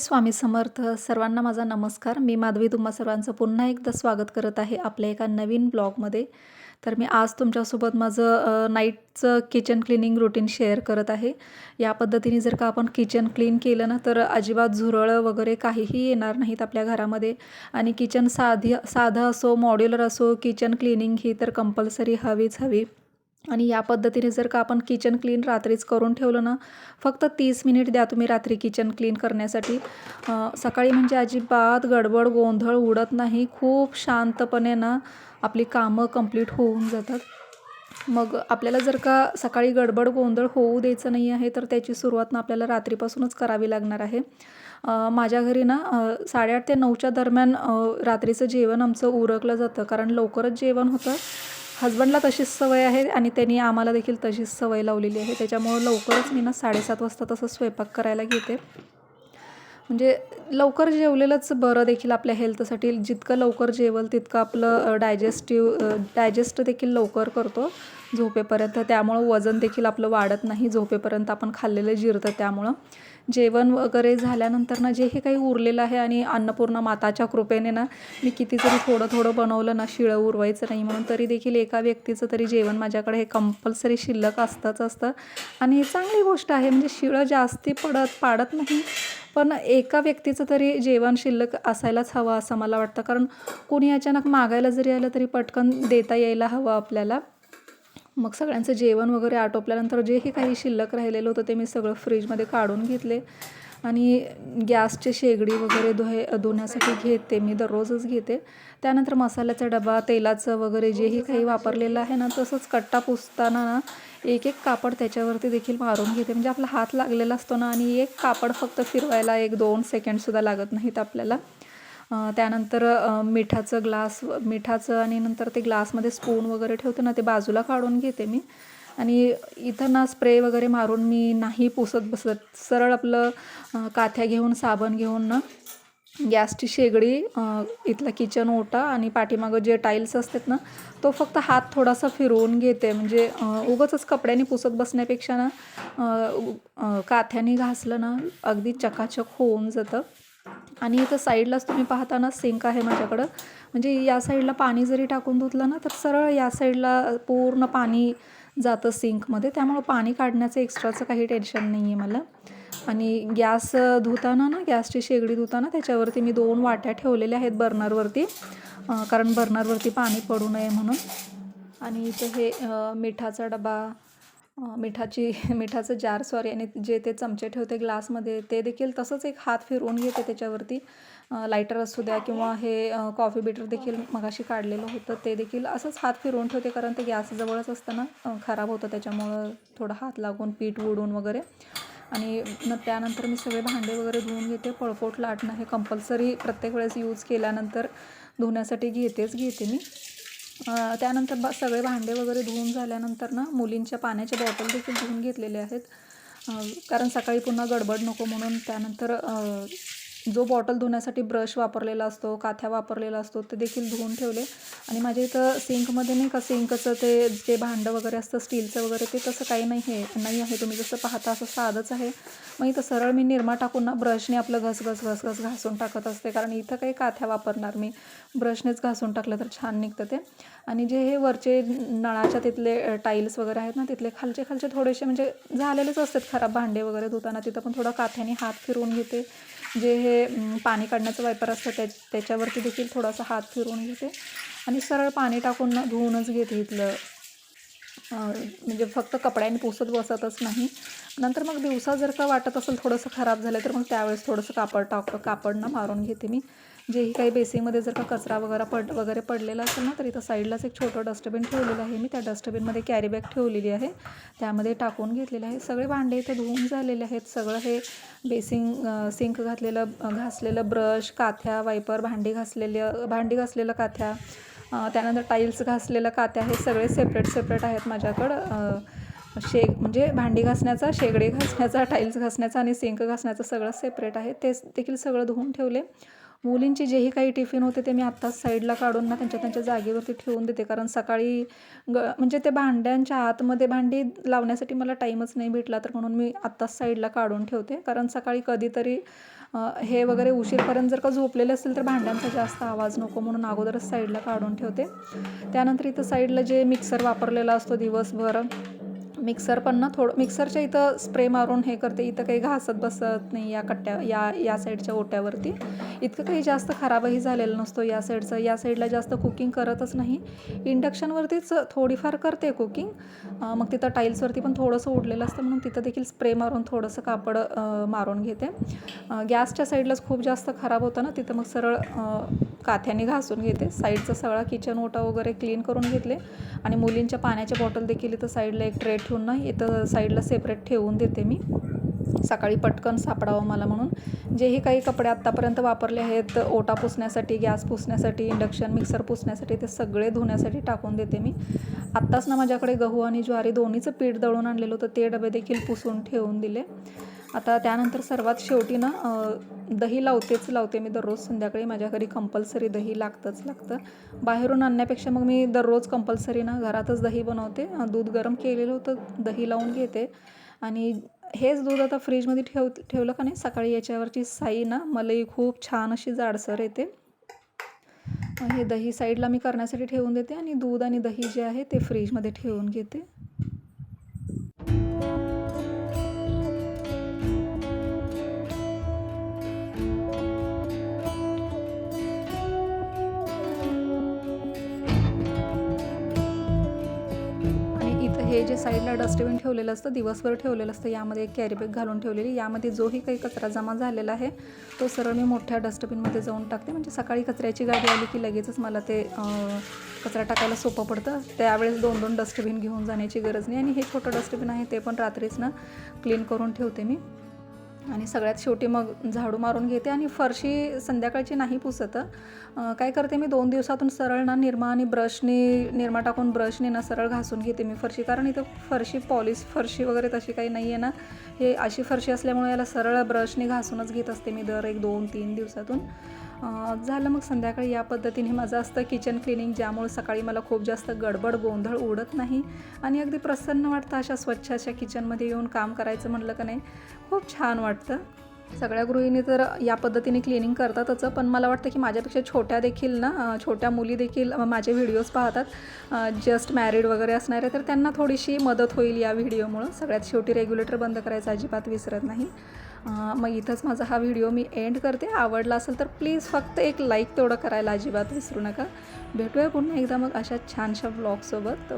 स्वामी समर्थ सर्वांना माझा नमस्कार. मी माधवी तुम्हा सर्वांचं पुन्हा एकदा स्वागत करत आहे आपल्या एका नवीन ब्लॉगमध्ये. तर मी आज तुमच्यासोबत माझं नाईटचं किचन क्लिनिंग रुटीन शेअर करत आहे. या पद्धतीने जर का आपण किचन क्लीन केलं ना तर अजिबात झुरळं वगैरे काहीही येणार नाहीत आपल्या घरामध्ये. आणि किचन साधी साधं असो मॉड्युलर असो किचन क्लिनिंग ही तर कंपल्सरी हवीच हवी. आणि या पद्धतीने जर का आपण किचन क्लीन रात्रीच करून ठेवलं ना फक्त तीस मिनिट द्या तुम्ही रात्री किचन क्लीन करण्यासाठी. सकाळी म्हणजे अजिबात गडबड गोंधळ उडत नाही. खूप शांतपणे ना आपली कामं कंप्लीट होऊन जातात. मग आपल्याला जर का सकाळी गडबड गोंधळ होऊ द्यायचं नाही आहे तर त्याची सुरुवात ना आपल्याला रात्रीपासूनच करावी लागणार आहे. माझ्या घरी ना साडेआठ ते नऊच्या दरम्यान रात्रीचं जेवण आमचं उरकलं जातं. कारण लवकरच जेवण होतं. हजबंडला तशीच सवय आहे आणि त्यांनी आम्हाला देखील तशीच सवय लावलेली आहे. त्याच्यामुळं लवकरच मी ना साडेसात वाजता तसं स्वयंपाक करायला घेते. म्हणजे लवकर जेवलेलंच बरं देखील आपल्या हेल्थसाठी. जितकं लवकर जेवल तितकं आपलं डायजेस्टिव्ह डायजेस्ट देखील लवकर करतो झोपेपर्यंत. त्यामुळं वजन देखील आपलं वाढत नाही. झोपेपर्यंत आपण खाल्लेलं जिरतं त्यामुळं. जेवण वगैरे झाल्यानंतर ना जे हे काही उरलेलं आहे आणि अन्नपूर्णा माताच्या कृपेने ना मी किती जरी थोडं थोडं बनवलं ना शिळं उरवायचं नाही म्हणून तरी देखील एका व्यक्तीचं तरी जेवण माझ्याकडे हे कंपल्सरी शिल्लक असतंच असतं. आणि ही चांगली गोष्ट आहे म्हणजे शिळं जास्ती पडत पाडत नाही पण एका व्यक्तीचं तरी जेवण शिल्लक असायलाच हवं असं मला वाटतं. कारण कोणी अचानक मागायला जरी आलं तरी पटकन देता यायला हवं आपल्याला. मग सगळ्यांचं जेवण वगैरे आटोपल्यानंतर जेही काही शिल्लक राहिलेलं होतं ते मी सगळं फ्रीजमध्ये काढून घेतले. आणि गॅसचे शेगडी वगैरे धुये धुण्यासाठी घेते मी दररोजच घेते. त्यानंतर मसाल्याचा डबा तेलाचं वगैरे जेही काही वापरलेलं आहे ना तसंच कट्टा पुसताना ना एक एक कापड त्याच्यावरती देखील मारून घेते. म्हणजे आपला हात लागलेला असतो ना आणि एक कापड फक्त फिरवायला एक दोन सेकंडसुद्धा लागत नाहीत आपल्याला. त्यानंतर मिठाचं ग्लास मिठाचं आणि नंतर ते ग्लासमध्ये स्पून वगैरे ठेवते ना ते बाजूला काढून घेते मी. आणि इथं ना स्प्रे वगैरे मारून मी नाही पुसत बसत. सरळ आपलं काथ्या घेऊन साबण घेऊन ना गॅसची शेगडी इथला किचन ओटा आणि पाठीमागं जे टाईल्स असतात ना तो फक्त हात थोडासा फिरवून घेते. म्हणजे अ, उगाचच कपड्याने पुसत बसण्यापेक्षा ना काथ्याने घासलं ना अगदी चकाचक होऊन जातं. आणि इथं साईडलाच तुम्ही पाहताना सिंक आहे माझ्याकडं. म्हणजे या साईडला पाणी जरी टाकून धुतलं ना तर सरळ या साईडला पूर्ण पाणी जातं सिंकमध्ये. त्यामुळं पाणी काढण्याचं एक्स्ट्राचं काही टेन्शन नाही आहे मला. आणि गॅस धुताना ना गॅसची शेगडी धुताना त्याच्यावरती मी दोन वाट्या ठेवलेल्या आहेत बर्नरवरती. कारण बर्नरवरती पाणी पडू नये म्हणून. आणि इथं हे मिठाचा डबा मिठाची मिठाचं जार सॉरी आणि जे ते चमचे ठेवते ग्लासमध्ये ते देखील तसंच एक हात फिरवून घेते त्याच्यावरती. लायटर असू द्या किंवा हे कॉफी बिटर देखील मगाशी काढलेलं होतं ते देखील असंच हात फिरवून ठेवते कारण ते गॅसजवळच असताना खराब होतं त्याच्यामुळं थोडं हात लागून पीठ उडून वगैरे. आणि न त्यानंतर मी सगळे भांडे वगैरे धुवून घेते पळपोट लाटणं हे कंपल्सरी प्रत्येक वेळेस यूज केल्यानंतर धुण्यासाठी घेतेच घेते मी. त्यानंतर बा सगळे भांडे वगैरे धुवून झाल्यानंतर ना मुलींच्या पाण्याच्या बॉटल देखील धुवून घेतलेले आहेत. कारण सकाळी पुन्हा गडबड नको म्हणून त्यानंतर जो बॉटल धुण्यासाठी ब्रश वापरलेला असतो काथ्या वापरलेला असतो ते देखील धुवून ठेवले. आणि माझ्या इथं सिंकमध्ये नाही का सिंकचं ते जे भांडं वगैरे असतं स्टीलचं वगैरे ते तसं काही नाही आहे नाही आहे. तुम्ही जसं पाहता असं साधंच आहे. मग इथं सरळ मी निरमा टाकून ना ब्रशने आपलं घस घस घस घस घासून टाकत असते. कारण इथं काही काथ्या वापरणार मी. ब्रशनेच घासून टाकलं तर छान निघतं ते. आणि जे हे वरचे नळाच्या तिथले टाईल्स वगैरे आहेत ना तिथले खालचे खालचे थोडेसे म्हणजे झालेलेच असतात खराब भांडे वगैरे धुताना. तिथं पण थोडं काथ्याने हात फिरवून घेते. जे हे पाणी काढण्याचं वायपर असतं त्या त्याच्यावरती देखील थोडासा हात फिरवून घेते. आणि सरळ पाणी टाकून धुवूनच घेते इथलं. म्हणजे फक्त कपड्याने पुसत बसतच नाही. नंतर मग दिवसा जर का वाटत असेल थोडंसं खराब झालं तर मग त्यावेळेस थोडंसं कापड टाक कापड ना मारून घेते मी. जेही काही बेसिंगमध्ये जर का कचरा वगैरे पड वगैरे पडलेला असेल ना तर इथं साईडलाच एक छोटं डस्टबिन ठेवलेलं आहे. मी त्या डस्टबिनमध्ये कॅरीबॅग ठेवलेली आहे. त्यामध्ये टाकून घेतलेलं आहे. सगळे भांडे इथे धुवून झालेले आहेत. सगळं हे बेसिंग सिंक घातलेलं घासलेलं ब्रश काथ्या वायपर भांडी घासलेलं भांडी घासलेलं काथ्या त्यानंतर टाईल्स घासलेलं कात्या हे सगळे सेपरेट सेपरेट आहेत माझ्याकडं. शे म्हणजे भांडी घासण्याचा शेगडी घासण्याचा टाईल्स घासण्याचा आणि सिंक घासण्याचं सगळं सेपरेट आहे. तेच देखील सगळं धुवून ठेवले. मुलींचे जेही काही टिफिन होते ते मी आत्ताच साईडला काढून ना त्यांच्या त्यांच्या जागेवरती ठेवून देते. कारण सकाळी ग म्हणजे ते भांड्यांच्या आतमध्ये भांडी लावण्यासाठी मला टाईमच नाही भेटला तर म्हणून मी आत्ताच साईडला काढून ठेवते. कारण सकाळी कधीतरी हे वगैरे उशीरपर्यंत जर का झोपलेले असेल तर भांड्यांचा जास्त आवाज नको म्हणून अगोदरच साईडला काढून ठेवते. त्यानंतर इथं साईडला जे मिक्सर वापरलेला असतो दिवसभर मिक्सर पण ना थोडं मिक्सरच्या इथं स्प्रे मारून हे करते. इथं काही घासत बसत नाही या कट्ट्या या या साईडच्या ओट्यावरती. इतकं काही जास्त खराबही झालेलं नसतो या साईडचं. या साईडला जास्त कुकिंग करतच नाही. इंडक्शनवरतीच थोडीफार करते कुकिंग. मग तिथं टाईल्सवरती पण थोडंसं उडलेलं असतं. म्हणून तिथं देखील स्प्रे मारून थोडंसं कापड मारून घेते. गॅसच्या साईडलाच खूप जास्त खराब होतं ना तिथं मग सरळ काथ्याने घासून घेते. साईडचा सगळा किचन ओटा वगैरे क्लीन करून घेतले. आणि मुलींच्या पाण्याच्या बॉटल देखील इथं साईडला एक ट्रे ठेवून ना इथं साईडला सेपरेट ठेवून देते मी. सकाळी पटकन सापडावं मला म्हणून. जेही काही कपडे आत्तापर्यंत वापरले आहेत ओटा पुसण्यासाठी गॅस पुसण्यासाठी इंडक्शन मिक्सर पुसण्यासाठी ते सगळे धुण्यासाठी टाकून देते मी. आत्ताच ना माझ्याकडे गहू आणि ज्वारी दोन्हीचं पीठ दळून आणलेलं होतं ते डबे देखील पुसून ठेवून दिले. आता त्यानंतर सर्वात शेवटी ना दही लावतेच लावते मी दररोज संध्याकाळी. माझ्या घरी कंपल्सरी दही लागतंच लागतं. बाहेरून आणण्यापेक्षा मग मी दररोज कंपल्सरी ना घरातच दही बनवते. दूध गरम केलेलं होतं दही लावून घेते. आणि हेच दूध आता फ्रीजमध्ये ठेव ठेवलं का नाही? सकाळी याच्यावरची साई ना मलई खूप छान अशी जाडसर येते. हे दही साईडला मी करण्यासाठी ठेवून देते आणि दूध आणि दही जे आहे ते फ्रीजमध्ये ठेवून घेते. हे जे साईडला डस्टबिन ठेवलेलं असतं दिवसभर ठेवलेलं असतं यामध्ये एक कॅरीबॅग घालून ठेवलेली. यामध्ये जोही काही कचरा जमा झालेला आहे. तो सरळ मी मोठ्या डस्टबिनमध्ये जाऊन टाकते. म्हणजे सकाळी कचऱ्याची गाडी आली की लगेचच मला ते कचरा टाकायला सोपं पडतं. त्यावेळेस दोन दोन डस्टबिन घेऊन जाण्याची गरज नाही. आणि हे छोटं डस्टबिन आहे ते पण रात्रीच ना क्लीन करून ठेवते मी. आणि सगळ्यात शेवटी मग झाडू मारून घेते आणि फरशी संध्याकाळची नाही पुसत. काय करते मी? दोन दिवसातून सरळ ना निरमा आणि ब्रशनी निरमा टाकून ब्रशने ना सरळ घासून घेते मी फरशी. कारण इथं फरशी पॉलिश फरशी वगैरे तशी काही नाही आहे ना. हे अशी फरशी असल्यामुळे याला सरळ ब्रशने घासूनच घेत असते मी दर एक दोन तीन दिवसातून. झालं मग संध्याकाळी या पद्धतीने माझं असतं किचन क्लिनिंग ज्यामुळे सकाळी मला खूप जास्त गडबड गोंधळ उडत नाही. आणि अगदी प्रसन्न वाटतं अशा स्वच्छ अशा किचनमध्ये येऊन काम करायचं म्हटलं का नाही. खूप छान वाटतं. सगळ्या गृहिणी तर या पद्धतीने क्लिनिंग करतातच पण मला वाटतं की माझ्यापेक्षा छोट्या देखील ना छोट्या मुली देखील माझे व्हिडिओज पाहतात. जस्ट मॅरिड वगैरे असणारे तर त्यांना थोडीशी मदत होईल या व्हिडिओमुळं सगळ्यात शेवटी रेग्युलेटर बंद करायचं अजिबात विसरत नाही. मग इथंच माझा हा व्हिडिओ मी एंड करते. आवडला असेल तर प्लीज फक्त एक लाईक तेवढं करायला अजिबात विसरू नका. भेटूया पुन्हा एकदा मग अशा छानशा ब्लॉगसोबत